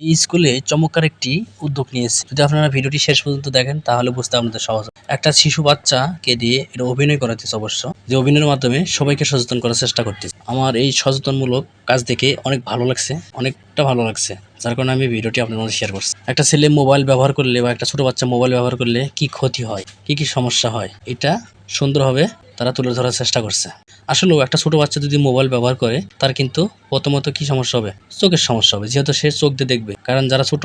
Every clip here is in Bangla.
এই স্কুলে চমৎকার একটি উদ্যোগ নিয়েছে। যদি আপনারা ভিডিওটি শেষ পর্যন্ত দেখেন, তাহলে বুঝতে আপনাদের সহজ একটা শিশু বাচ্চাকে দিয়ে এটা অভিনয় করাতেছে অবশ্য। যে অভিনয়ের মাধ্যমে সবাইকে সচেতন করার চেষ্টা করতেছে। আমার এই সচেতনমূলক কাজ দেখে অনেক ভালো লাগছে, অনেকটা ভালো লাগছে, যার কারণে আমি ভিডিওটি আপনার মধ্যে শেয়ার করছি। একটা ছেলে মোবাইল ব্যবহার করলে বা একটা ছোট বাচ্চা মোবাইল ব্যবহার করলে কি ক্ষতি হয়, কি কি সমস্যা হয়, এটা সুন্দরভাবে তারা তুলে ধরার চেষ্টা করছে। আসলেও একটা ছোট বাচ্চা যদি মোবাইল ব্যবহার করে, তার কিন্তু প্রথমত কি সমস্যা হবে? চোখের সমস্যা হবে, যেহেতু সে চোখ দিয়ে দেখবে। কারণ যারা ছোট,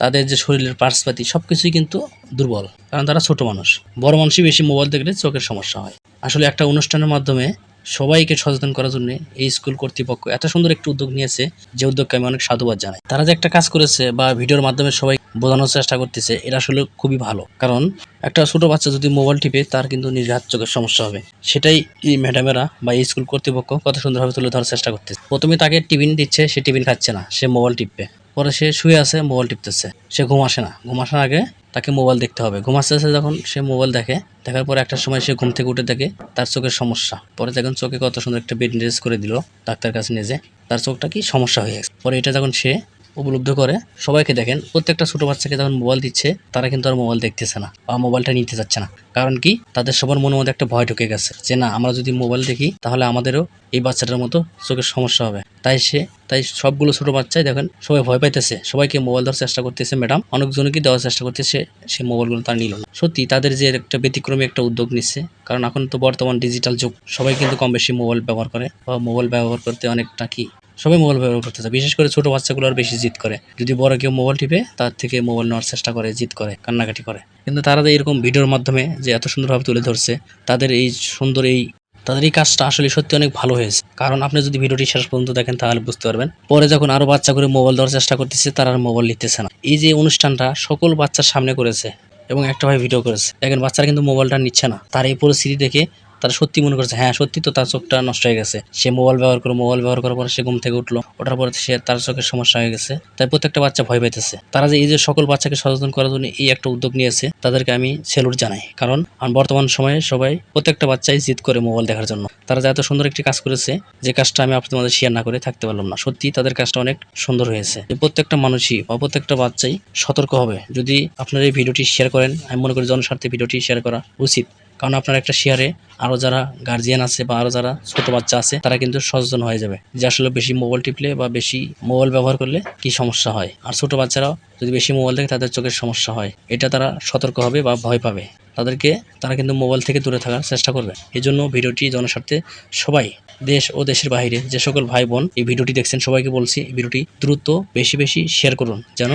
তাদের যে শরীরের পার্সপাতি সব কিছুই কিন্তু দুর্বল, কারণ তারা ছোট মানুষ। বড় মানুষই বেশি মোবাইল দেখলে চোখের সমস্যা হয়। আসলে একটা অনুষ্ঠানের মাধ্যমে সবাইকে সচেতন করার জন্য এই স্কুল কর্তৃপক্ষ এত সুন্দর একটি উদ্যোগ নিয়েছে যে উদ্যোগকে আমি অনেক সাধুবাদ জানাই। তারা যে একটা কাজ করেছে বা ভিডিওর মাধ্যমে সবাই বোঝানোর চেষ্টা করতেছে, এটা আসলে খুবই ভালো। কারণ একটা ছোট বাচ্চা যদি মোবাইল টিপে, তার কিন্তু নির্ঘাত চোখের সমস্যা হবে। সেটাই এই ম্যাডামেরা বা এই স্কুল কর্তৃপক্ষ কত সুন্দরভাবে তুলে ধরার চেষ্টা করতেছে। প্রথমে তাকে টিফিন দিচ্ছে, সে টিফিন খাচ্ছে না, সে মোবাইল টিপবে। পরে সে শুয়ে আছে মোবাইল টিপতেছে। সে ঘুম আসে না। ঘুম আসার আগে তাকে মোবাইল দেখতে হবে। ঘুম আসতে আসতে যখন সে মোবাইল দেখে, দেখার পর একটা সময় সে ঘুম থেকে উঠে দেখে তার চোখের সমস্যা। পরে যখন চোখে কত সুন্দর একটা বেন্ডেজ করে দিল ডাক্তার কাছে নিয়ে যে তার চোখটা কি সমস্যা হয়ে গেছে। পরে এটা যখন সে উপলব্ধ করে। সবাইকে দেখেন, প্রত্যেকটা ছোট বাচ্চাকে যখন মোবাইল দিচ্ছে, তারা কিন্তু আর মোবাইল দেখতেছে না বা মোবাইলটা নিতে যাচ্ছে না। কারণ কি? তাদের সবার মনের মধ্যে একটা ভয় ঢুকে গেছে যে, না, আমরা যদি মোবাইল দেখি, তাহলে আমাদেরও এই বাচ্চাটার মতো চোখের সমস্যা হবে। তাই সে, তাই সবগুলো ছোট বাচ্চাই দেখেন, সবাই ভয় পাইতেছে। সবাইকে মোবাইল দেওয়ার চেষ্টা করতেছে ম্যাডাম অনেকজনকে দেওয়ার চেষ্টা করতেছে, সে মোবাইলগুলো তার নিল না। সত্যি, তাদের যে একটা ব্যতিক্রমী একটা উদ্যোগ নিচ্ছে, কারণ এখন তো বর্তমান ডিজিটাল যুগ, সবাই কিন্তু কম বেশি মোবাইল ব্যবহার করে বা মোবাইল ব্যবহার করতে অনেকটা কি সবাই মোবাইল ব্যবহার করতে চায় বিশেষ করে ছোট বাচ্চাগুলো আর বেশি জিদ করে। যদি বড় কেউ মোবাইল টিপে, তার থেকে মোবাইল নেওয়ার চেষ্টা করে, জিদ করে, কান্নাকাটি করে। কিন্তু তারা এরকম ভিডিওর মাধ্যমে যে এত সুন্দরভাবে তুলে ধরছে, তাদের এই সুন্দর এই, তাদের এই কাজটা আসলে সত্যি অনেক ভালো হয়েছে। কারণ আপনি যদি ভিডিওটি শেষ পর্যন্ত দেখেন, তাহলে বুঝতে পারবেন। পরে যখন আরও বাচ্চা করে মোবাইল দেওয়ার চেষ্টা করতেছে, তারা আর মোবাইল নিতেছে না। এই যে অনুষ্ঠানটা সকল বাচ্চার সামনে করেছে এবং একটা ভাই ভিডিও করেছে। দেখেন, বাচ্চারা কিন্তু মোবাইলটা নিচ্ছে না। তার এই পরিস্থিতি দেখে তারা সত্যি মনে করছে হ্যাঁ সত্যি তো তার চোখটা নষ্ট হয়ে গেছে। সে মোবাইল ব্যবহার করে মোবাইল ব্যবহার করার পর সে ঘুম থেকে উঠল। ওঠার পরে সে তার চোখের সমস্যা হয়ে গেছে। তাই প্রত্যেকটা বাচ্চা ভয় পাইতেছে। তারা যে এই যে সকল বাচ্চাকে সচেতন করার জন্য এই একটা উদ্যোগ নিয়েছে, তাদেরকে আমি সেলুট জানাই। কারণ বর্তমান সময়ে সবাই প্রত্যেকটা বাচ্চাই জিদ করে মোবাইল দেখার জন্য। তারা যে এত সুন্দর একটি কাজ করেছে, যে কাজটা আমি আপনাদের শেয়ার না করে থাকতে পারলাম না। সত্যি তাদের কাজটা অনেক সুন্দর হয়েছে। প্রত্যেকটা মানুষই বা প্রত্যেকটা বাচ্চাই সতর্ক হবে। যদি আপনারা এই ভিডিওটি শেয়ার করেন, আমি মনে করি জনস্বার্থে ভিডিওটি শেয়ার করা উচিত। কারণ আপনার একটা শেয়ারে আরও যারা গার্জিয়ান আছে বা আরও যারা ছোটো বাচ্চা আছে, তারা কিন্তু সচেতন হয়ে যাবে যে আসলে বেশি মোবাইল টিপলে বা বেশি মোবাইল ব্যবহার করলে কি সমস্যা হয়। আর ছোটো বাচ্চারাও যদি বেশি মোবাইল দেখে, তাদের চোখের সমস্যা হয়। এটা তারা সতর্ক হবে বা ভয় পাবে। তাদেরকে তারা কিন্তু মোবাইল থেকে দূরে থাকার চেষ্টা করবে। এই জন্য ভিডিওটি জনস্বার্থে সবাই, দেশ ও দেশের বাইরে যে সকল ভাই বোন এই ভিডিওটি দেখছেন, সবাইকে বলছি এই ভিডিওটি দ্রুত বেশি বেশি শেয়ার করুন, যেন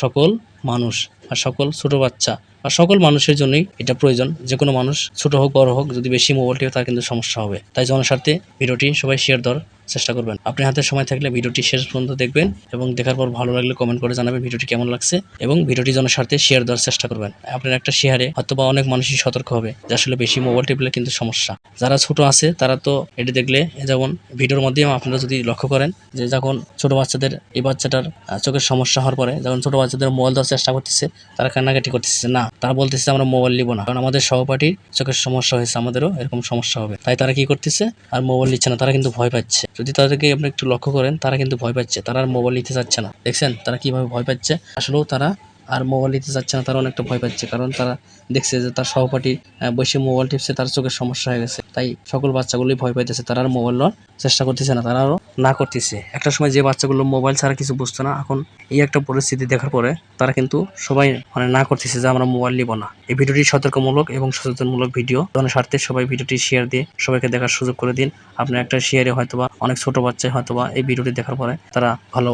সকল মানুষ আর সকল ছোটো বাচ্চা বা সকল মানুষের জন্যই এটা প্রয়োজন, যে কোনো মানুষ, ছোট হোক, বড় হোক, যদি বেশি মোবাইল টিপে তার কিন্তু সমস্যা হবে। তাই জনস্বার্থে ভিডিওটি সবাই শেয়ার দেওয়ার চেষ্টা করবেন। আপনি হাতে সময় থাকলে ভিডিওটি শেষ পর্যন্ত দেখবেন এবং দেখার পর ভালো লাগলে কমেন্ট করে জানাবেন ভিডিওটি কেমন লাগছে এবং ভিডিওটি জনস্বার্থে শেয়ার দেওয়ার চেষ্টা করবেন। আপনার একটা শেয়ারে হয়তো বা অনেক মানুষই সতর্ক হবে যে আসলে বেশি মোবাইল টিপলে কিন্তু সমস্যা। যারা ছোট আছে, তারা তো এটি দেখলে যেমন ভিডিওর মাধ্যমে আপনারা যদি লক্ষ্য করেন যে যখন ছোট বাচ্চাদের এই বাচ্চাটার চোখের সমস্যা হওয়ার পরে যখন ছোট বাচ্চাদের মোবাইল দেওয়ার চেষ্টা করতেছে, তারা কান্নাকাটি করতেছে, না, তারা বলতেছে আমরা মোবাইল নিব না। কারণ আমাদের সহপাঠীর চোখের সমস্যা হয়েছে, আমাদেরও এরকম সমস্যা হবে। তাই তারা কি করতেছে? আর মোবাইল নিচ্ছে না, তারা কিন্তু ভয় পাচ্ছে। যদি তাদেরকে আপনি একটু লক্ষ্য করেন, তারা কিন্তু ভয় পাচ্ছে। তারা আর মোবাইল নিতে চাচ্ছে না। দেখছেন? তারা কীভাবে ভয় পাচ্ছে? আসলেও তারা আর মোবাইল নিতে চাচ্ছে না, তারা অনেকটা ভয় পাচ্ছে। কারণ তারা দেখছে যে তার সহপাঠী বসে মোবাইল টিপছে, তার চোখের সমস্যা হয়ে গেছে। তাই সকল বাচ্চাগুলোই ভয় পাইতেছে। তারা আর মোবাইল নেওয়ার চেষ্টা করতেছে না, তারা আরও না করতেছে। একটা সময় যে বাচ্চাগুলো মোবাইল ছাড়া কিছু বুঝতো না, এখন এই একটা পরিস্থিতি দেখার পরে তারা কিন্তু সবাই মানে না করতেছে যে আমরা মোবাইল নিব না। এই ভিডিওটি সতর্কমূলক এবং সচেতনমূলক ভিডিও। জনস্বার্থে সবাই ভিডিওটি শেয়ার দিয়ে সবাইকে দেখার সুযোগ করে দিন। আপনার একটা শেয়ারে হয়তোবা অনেক ছোট বাচ্চায় হয়তোবা এই ভিডিওটি দেখার পরে তারা ভালো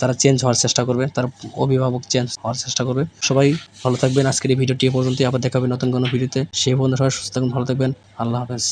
তারা চেঞ্জ হওয়ার চেষ্টা করবে, তার অভিভাবক চেঞ্জ হওয়ার চেষ্টা করবে। সবাই ভালো থাকবেন। আজকের এই ভিডিওটি পর্যন্ত আবার দেখাবে নতুন কোনো ভিডিওতে। সেই বন্ধুরা সুস্থ থাকুন, ভালো থাকবেন। আল্লাহ হাফেজ।